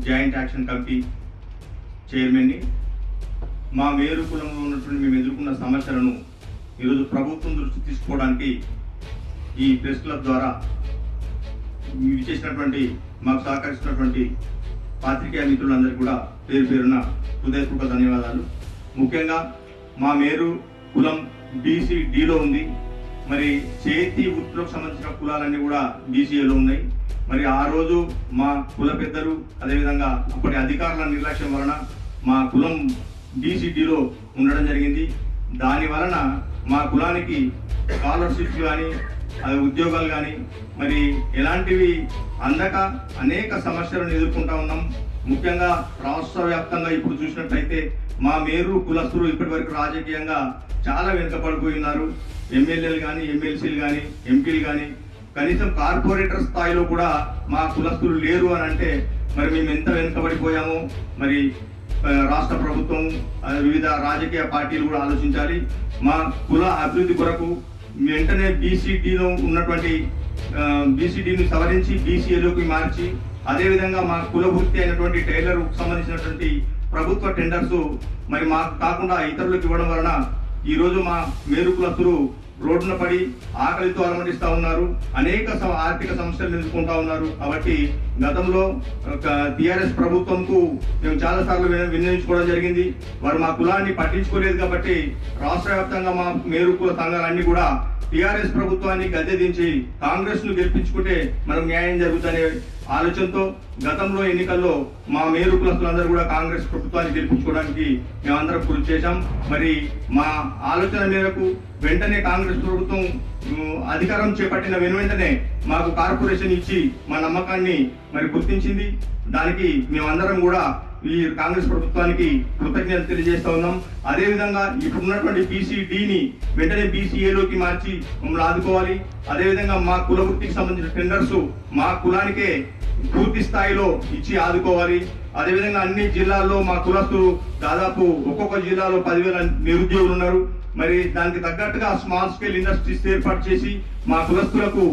Joint action committee చైర్మన్ని మా మేరు కులంలో ఉన్నటువంటి మేము ఎదుర్కొన్న సమస్యలను ఈరోజు ప్రభుత్వం దృష్టి తీసుకోవడానికి ఈ ప్రెస్ క్లబ్ ద్వారా ఇవి చేసినటువంటి మాకు సహకరిస్తున్నటువంటి పాత్రికేయ మిత్రులందరికీ కూడా పేరు పేరున హృదయపూర్వక ధన్యవాదాలు. ముఖ్యంగా మా మేరు కులం బీసీ డీలో ఉంది. మరి చేతి వృత్తులకు సంబంధించిన కులాలన్నీ కూడా బీసీఏలో ఉన్నాయి. మరి ఆ రోజు మా కుల పెద్దలు అదేవిధంగా అప్పటి అధికారుల నిర్లక్ష్యం వలన మా కులం బీసీడీలో ఉండడం జరిగింది. దాని వలన మా కులానికి స్కాలర్షిప్స్ కానీ అది ఉద్యోగాలు కానీ మరి ఎలాంటివి అందక అనేక సమస్యలను ఎదుర్కొంటా ఉన్నాం. ముఖ్యంగా రాష్ట్ర వ్యాప్తంగా ఇప్పుడు చూసినట్లయితే మా మేరు కులస్తులు ఇప్పటి వరకు రాజకీయంగా చాలా వెనుకబడిపోయి ఉన్నారు ఎమ్మెల్యేలు కానీ ఎమ్మెల్సీలు కానీ ఎంపీలు కానీ కనీసం కార్పొరేటర్ స్థాయిలో కూడా మా కులస్తులు లేరు అని అంటే మరి మేము ఎంత వెనుకబడిపోయామో మరి రాష్ట్ర ప్రభుత్వం వివిధ రాజకీయ పార్టీలు కూడా ఆలోచించాలి. మా కుల అభివృద్ధి కొరకు వెంటనే బీసీడీలో ఉన్నటువంటి బీసీడీని సవరించి బీసీఏలోకి మార్చి అదేవిధంగా మా కుల వృత్తి అయినటువంటి టైలర్కు సంబంధించినటువంటి ప్రభుత్వ టెండర్స్ మరి మాకు కాకుండా ఇతరులకు ఇవ్వడం వలన ఈ రోజు మా మేరు కులస్తులు రోడ్డున పడి ఆకలితో అలమటిస్తూ ఉన్నారు. అనేక ఆర్థిక సమస్యలు ఎదుర్కొంటా ఉన్నారు. కాబట్టి గతంలో టిఆర్ఎస్ ప్రభుత్వంకు మేము చాలా సార్లు వినియోగించుకోవడం జరిగింది. వారు మా కులాన్ని పట్టించుకోలేదు కాబట్టి రాష్ట్ర వ్యాప్తంగా మా మేరు కుల సంఘాలన్నీ కూడా టిఆర్ఎస్ ప్రభుత్వాన్ని గద్దె దించి కాంగ్రెస్ను గెలిపించుకుంటే మనం న్యాయం జరుగుతుందనే ఆలోచనతో గతంలో ఎన్నికల్లో మా మేరు కులస్తులందరూ కూడా కాంగ్రెస్ ప్రభుత్వాన్ని గెలిపించుకోవడానికి మేమందరం కృషి చేశాం. మరి మా ఆలోచన మేరకు వెంటనే కాంగ్రెస్ ప్రభుత్వం అధికారం చేపట్టిన వెను వెంటనే మాకు కార్పొరేషన్ ఇచ్చి మా నమ్మకాన్ని మరి గుర్తించింది. దానికి మేమందరం కూడా ఈ కాంగ్రెస్ ప్రభుత్వానికి కృతజ్ఞత తెలియజేస్తా ఉన్నాం. అదేవిధంగా ఇప్పుడు ఉన్నటువంటి బీసీడీని వెంటనే బీసీఏలోకి మార్చి మమ్మల్ని ఆదుకోవాలి. అదేవిధంగా మా కుల వృత్తికి సంబంధించిన టెండర్స్ మా కులానికే పూర్తి స్థాయిలో ఇచ్చి ఆదుకోవాలి. అదేవిధంగా అన్ని జిల్లాల్లో మా కులస్తులు దాదాపు ఒక్కొక్క జిల్లాలో పదివేల నిరుద్యోగులు ఉన్నారు. మరి దానికి తగ్గట్టుగా స్మాల్ స్కేల్ ఇండస్ట్రీస్ ఏర్పాటు చేసి మా కులస్తులకు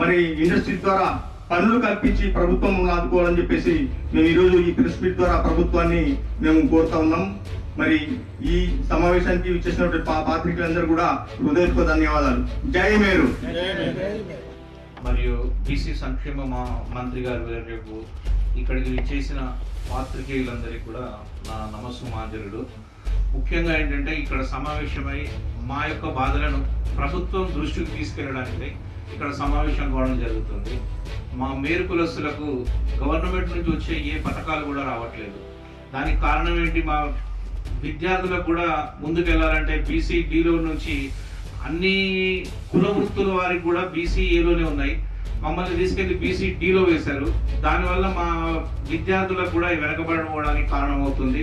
మరి ఇండస్ట్రీ ద్వారా పనులు కల్పించి ప్రభుత్వం ఆదుకోవాలని చెప్పేసి మేము ఈరోజు ఈ ప్రెస్ మీట్ ద్వారా ప్రభుత్వాన్ని మేము కోరుతా ఉన్నాం. మరి ఈ సమావేశానికి ఇచ్చేసినటువంటి పా పాత్రికలందరూ కూడా హృదయపూర్వక ధన్యవాదాలు. జై మేరు. మరియు బీసీ సంక్షేమ మా- మంత్రి గారు రేపు ఇక్కడికి చేసిన పాత్రికేయులందరికీ కూడా నా నమస్సుమాంజలుడు ముఖ్యంగా ఏంటంటే ఇక్కడ సమావేశమై మా యొక్క బాధలను ప్రభుత్వం దృష్టికి తీసుకెళ్ళడానికి ఇక్కడ సమావేశం కావడం జరుగుతుంది. మా మేరు కులస్తులకు గవర్నమెంట్ నుంచి వచ్చే ఏ పథకాలు కూడా రావట్లేదు. దానికి కారణం ఏంటి? మా విద్యార్థులకు కూడా ముందుకెళ్ళాలంటే బీసీ డిలో నుంచి అన్ని కుల వృత్తుల వారికి కూడా బీసీ ఏలోనే ఉన్నాయి. మమ్మల్ని తీసుకెళ్ళి బీసీ డీలో వేశారు. దానివల్ల మా విద్యార్థులకు కూడా వెనకబడిపోవడానికి కారణమవుతుంది.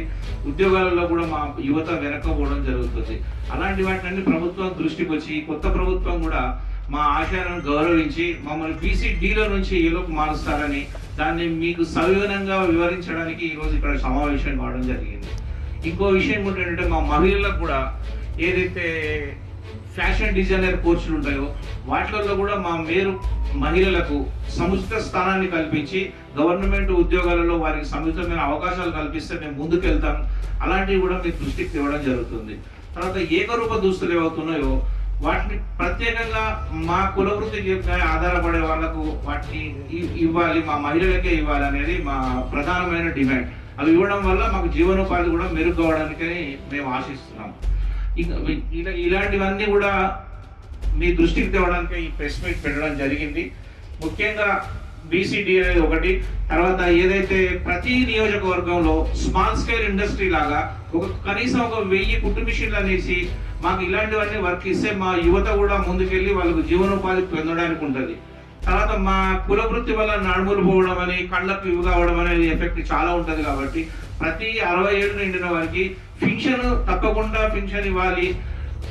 ఉద్యోగాలలో కూడా మా యువత వెనకపోవడం జరుగుతుంది. అలాంటి వాటిని ప్రభుత్వం దృష్టికి వచ్చి కొత్త ప్రభుత్వం కూడా మా ఆశయాలను గౌరవించి మమ్మల్ని బీసీ డీలో నుంచి ఏలోకి మారుస్తారని దాన్ని మీకు సవివరంగా వివరించడానికి ఈరోజు ఇక్కడ సమావేశం కావడం జరిగింది. ఇంకో విషయం ఏంటంటే మా మహిళలకు కూడా ఏదైతే ఫ్యాషన్ డిజైనర్ కోర్సులు ఉంటాయో వాటిలలో కూడా మా మేరు మహిళలకు సముచిత స్థానాన్ని కల్పించి గవర్నమెంట్ ఉద్యోగాలలో వారికి సముచితమైన అవకాశాలు కల్పిస్తే మేము ముందుకెళ్తాం. అలాంటివి కూడా మీ దృష్టికి తేవడం జరుగుతుంది. తర్వాత ఏకరూప దుస్తులు ఏవవుతున్నాయో వాటిని ప్రత్యేకంగా మా కులవృత్తికి ఆధారపడే వాళ్ళకు వాటిని ఇవ్వాలి మా మహిళలకే ఇవ్వాలి అనేది మా ప్రధానమైన డిమాండ్. అవి ఇవ్వడం వల్ల మాకు జీవనోపాధి కూడా మెరుగ్గా మేము ఆశిస్తున్నాం. ఇలాంటివన్నీ కూడా మీ దృష్టికి తేవడానికి ఈ ప్రెస్ మీట్ పెట్టడం జరిగింది. ముఖ్యంగా బీసీడీ అనేది ఒకటి తర్వాత ఏదైతే ప్రతి నియోజకవర్గంలో స్మాల్ స్కేల్ ఇండస్ట్రీ లాగా ఒక కనీసం ఒక వెయ్యి కుట్టు మిషన్లు అనేసి మాకు ఇలాంటివన్నీ వర్క్ ఇస్తే మా యువత కూడా ముందుకెళ్ళి వాళ్ళకు జీవనోపాధి పొందడానికి ఉంటుంది. తర్వాత మా కుల వృత్తి వల్ల నడుములు పోవడం అని కళ్ళకు ఇవి కావడం అనేది ఎఫెక్ట్ చాలా ఉంటుంది కాబట్టి ప్రతి అరవై ఏడు నిండిన వారికి పింఛను తప్పకుండా పింఛన్ ఇవ్వాలి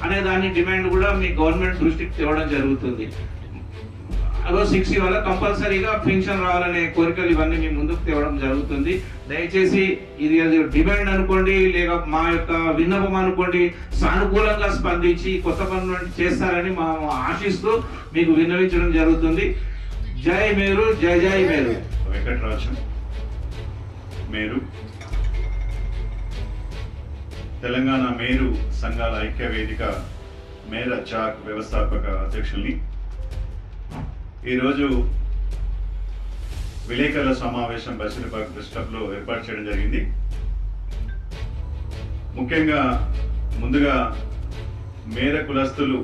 అనే దాని డిమాండ్ కూడా మీ గవర్నమెంట్ దృష్టికి తేవడం జరుగుతుంది. అదో సిక్స్ వల్ల కంపల్సరీగా పెన్షన్ రావాలనే కోరికలు ఇవన్నీ మీ ముందుకు తేవడం జరుగుతుంది. దయచేసి ఇది అది డిమాండ్ అనుకోండి లేక మా యొక్క విన్నపం అనుకోండి సానుకూలంగా స్పందించి కొత్త పనులు చేస్తారని మా ఆశిస్తూ మీకు విన్నవించడం జరుగుతుంది. జై మేరు జై జై మేరు. వెంకటరాజు మేరు. తెలంగాణ మేరు సంఘాల ఐక్య వేదిక మేర చాక్ వ్యవస్థాపక అధ్యక్షుల్ని. ఈరోజు విలేకరుల సమావేశం బసిరిపాక్ ప్రెస్ క్లబ్లో ఏర్పాటు చేయడం జరిగింది. ముఖ్యంగా ముందుగా మేర కులస్తులు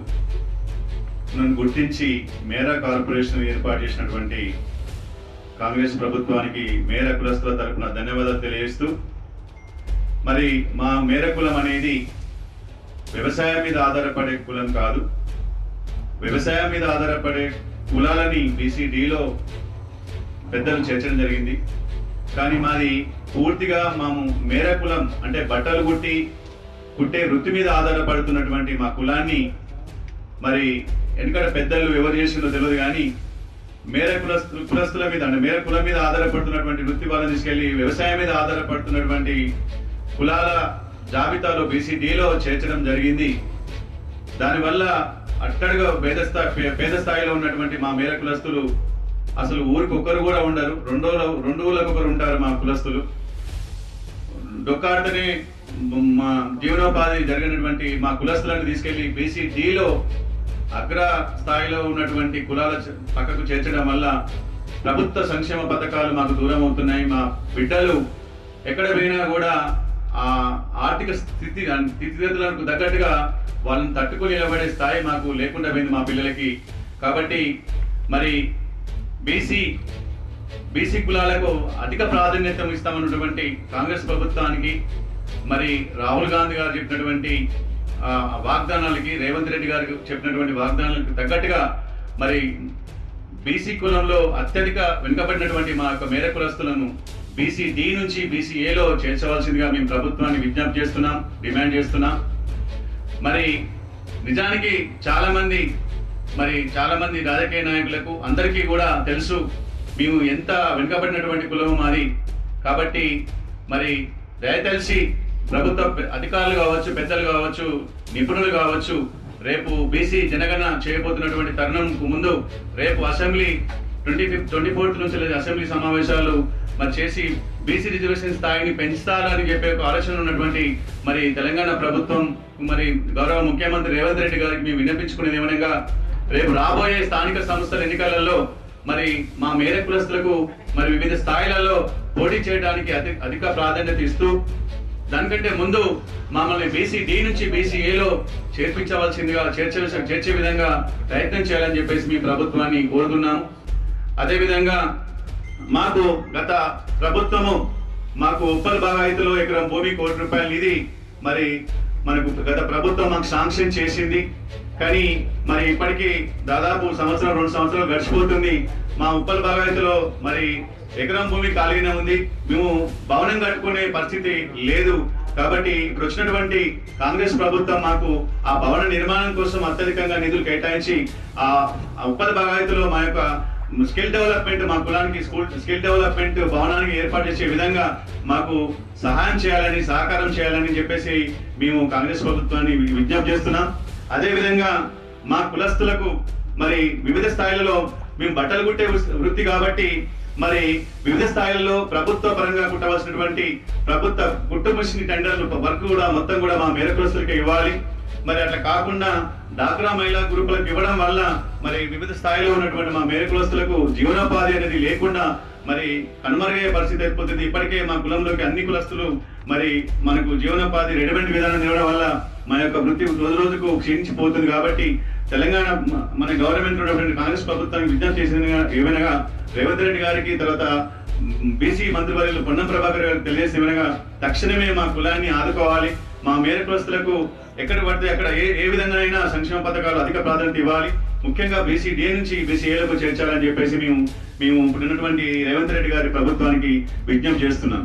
నన్ను గుర్తించి మేరా కార్పొరేషన్ ఏర్పాటు చేసినటువంటి కాంగ్రెస్ ప్రభుత్వానికి మేర కులస్తుల తరపున ధన్యవాదాలు తెలియజేస్తూ మరి మా మేర కులం అనేది వ్యవసాయం మీద ఆధారపడే కులం కాదు. వ్యవసాయం మీద ఆధారపడే కులాలని బీసీడీలో పెద్దలు చేర్చడం జరిగింది. కానీ మాది పూర్తిగా మాము మేర కులం అంటే బట్టలు కుట్టి కుట్టే వృత్తి మీద ఆధారపడుతున్నటువంటి మా కులాన్ని మరి ఎందుకంటే పెద్దలు ఎవరు చేసిందో తెలియదు కానీ మేర కులస్తు కులస్తుల మీద అంటే మేర కులం మీద ఆధారపడుతున్నటువంటి వృత్తి వాళ్ళని తీసుకెళ్ళి వ్యవసాయం మీద ఆధారపడుతున్నటువంటి కులాల జాబితాలో బీసీడీలో చేర్చడం జరిగింది. దానివల్ల అట్టడుగా పేద స్థాయి పేద స్థాయిలో ఉన్నటువంటి మా మేర కులస్తులు అసలు ఊరికి కూడా ఉండరు. రెండో రెండు ఊళ్ళకు ఒకరు ఉంటారు మా కులస్తులు. డొక్కాడితేనే మా జీవనోపాధి జరిగినటువంటి మా కులస్తులను తీసుకెళ్ళి బీసీ డిలో అగ్ర స్థాయిలో ఉన్నటువంటి కులాల పక్కకు చేర్చడం వల్ల ప్రభుత్వ సంక్షేమ పథకాలు మాకు దూరం అవుతున్నాయి. మా బిడ్డలు ఎక్కడ పోయినా కూడా ఆ ఆర్థిక స్థితి స్థితిగతులకు తగ్గట్టుగా వాళ్ళని తట్టుకొని నిలబడే స్థాయి మాకు లేకుండా పోయింది మా పిల్లలకి. కాబట్టి మరి బీసీ బీసీ కులాలకు అధిక ప్రాధాన్యత ఇస్తామన్నటువంటి కాంగ్రెస్ ప్రభుత్వానికి మరి రాహుల్ గాంధీ గారు చెప్పినటువంటి వాగ్దానాలకి రేవంత్ రెడ్డి గారికి చెప్పినటువంటి వాగ్దానాలకు తగ్గట్టుగా మరి బీసీ కులంలో అత్యధిక వెనుకబడినటువంటి మా యొక్క మేర కులస్తులను బీసీ డి నుంచి బీసీఏలో చేర్చవలసిందిగా మేము ప్రభుత్వాన్ని విజ్ఞప్తి చేస్తున్నాం డిమాండ్ చేస్తున్నాం. మరి నిజానికి చాలామంది మరి చాలామంది రాజకీయ నాయకులకు అందరికీ కూడా తెలుసు మేము ఎంత వెనుకబడినటువంటి కులం మాది. కాబట్టి మరి దయతలిసి ప్రభుత్వ పె- అధికారులు కావచ్చు పెద్దలు కావచ్చు నిపుణులు కావచ్చు రేపు బీసీ జనగణన చేయబోతున్నటువంటి తరుణంకు ముందు రేపు assembly twenty fifth twenty fourth నుంచి లేదా అసెంబ్లీ సమావేశాలు మరి చేసి బీసీ రిజర్వేషన్ స్థాయిని పెంచుతారని చెప్పే ఒక ఆలోచన ఉన్నటువంటి మరి తెలంగాణ ప్రభుత్వం మరి గౌరవ ముఖ్యమంత్రి రేవంత్ రెడ్డి గారికి మేము విన్నపించుకునేది ఏమనగా రేపు రాబోయే స్థానిక సంస్థల ఎన్నికలలో మరి మా మేర కులస్తులకు మరి వివిధ స్థాయిలలో పోటీ చేయడానికి అతి అధిక ప్రాధాన్యత ఇస్తూ దానికంటే ముందు మమ్మల్ని బీసీ డి నుంచి బీసీ ఏలో చేర్పించవలసిందిగా చేర్చే చేర్చే విధంగా ప్రయత్నం చేయాలని చెప్పేసి మీ ప్రభుత్వాన్ని కోరుతున్నాము అదేవిధంగా మాకు గత ప్రభుత్వము మాకు ఉప్పల్ బాగాయితులో ఎకరం భూమి కోటి రూపాయలు ఇది మరి మనకు గత ప్రభుత్వం మాకు శాంక్షన్ చేసింది. కానీ మరి ఇప్పటికీ దాదాపు సంవత్సరం రెండు సంవత్సరాలు గడిచిపోతుంది. మా ఉప్పల్ బాగాయితులో మరి ఎకరం భూమి ఖాళీగానే ఉంది. మేము భవనం కట్టుకునే పరిస్థితి లేదు. కాబట్టి ఇప్పుడు వచ్చినటువంటి కాంగ్రెస్ ప్రభుత్వం మాకు ఆ భవన నిర్మాణం కోసం అత్యధికంగా నిధులు కేటాయించి ఆ ఆ ఉప్పల్ బాగాయితులో మా యొక్క స్కిల్ డెవలప్మెంట్ మా కులానికి స్కూల్ స్కిల్ డెవలప్మెంట్ భవనానికి ఏర్పాటు చేసే విధంగా మాకు సహాయం చేయాలని సహకారం చేయాలని చెప్పేసి మేము కాంగ్రెస్ ప్రభుత్వాన్ని విజ్ఞప్తి చేస్తున్నాం. అదేవిధంగా మా కులస్తులకు మరి వివిధ స్థాయిలలో మేము బట్టలు కుట్టే వృ- వృత్తి కాబట్టి మరి వివిధ స్థాయిలలో ప్రభుత్వ పరంగా కుట్టవలసినటువంటి ప్రభుత్వ కుట్టు మిషన్ టెండర్లు వర్క్ కూడా మొత్తం కూడా మా మేర కులస్తులకి ఇవ్వాలి. మరి అట్లా కాకుండా డాక్రా మహిళా గ్రూపులకు ఇవ్వడం వల్ల మరి వివిధ స్థాయిలో ఉన్నటువంటి మా మేరకులస్తులకు జీవనోపాధి అనేది లేకుండా మరి కనుమరుగయ్యే పరిస్థితి ఏర్పడుతుంది. ఇప్పటికే మా కులంలోకి అన్ని కులస్తులు మరి మనకు జీవనోపాధి రెడీమేడ్ విధానం ఇవ్వడం వల్ల మన యొక్క వృత్తి రోజు రోజుకు క్షీణించిపోతుంది కాబట్టి తెలంగాణ మన గవర్నమెంట్ ఉన్నటువంటి కాంగ్రెస్ ప్రభుత్వానికి విజ్ఞప్తి చేసిన ఏమనగా రేవంత్ రెడ్డి గారికి తర్వాత బీసీ మంత్రివర్యులు పొన్నం ప్రభాకర్ గారికి తెలియజేసేమనగా తక్షణమే మా కులాన్ని ఆదుకోవాలి. మా మేర కులస్తులకు ఎక్కడ పడితే అక్కడ ఏ ఏ విధంగా అయినా సంక్షేమ పథకాలు అధిక ప్రాధాన్యత ఇవ్వాలి. ముఖ్యంగా బీసీ డే నుంచి బీసీ ఏలకు చేర్చాలని చెప్పేసి మేము మేము ఇప్పుడున్నటువంటి రేవంత్ రెడ్డి గారి ప్రభుత్వానికి విజ్ఞప్తి చేస్తున్నాం.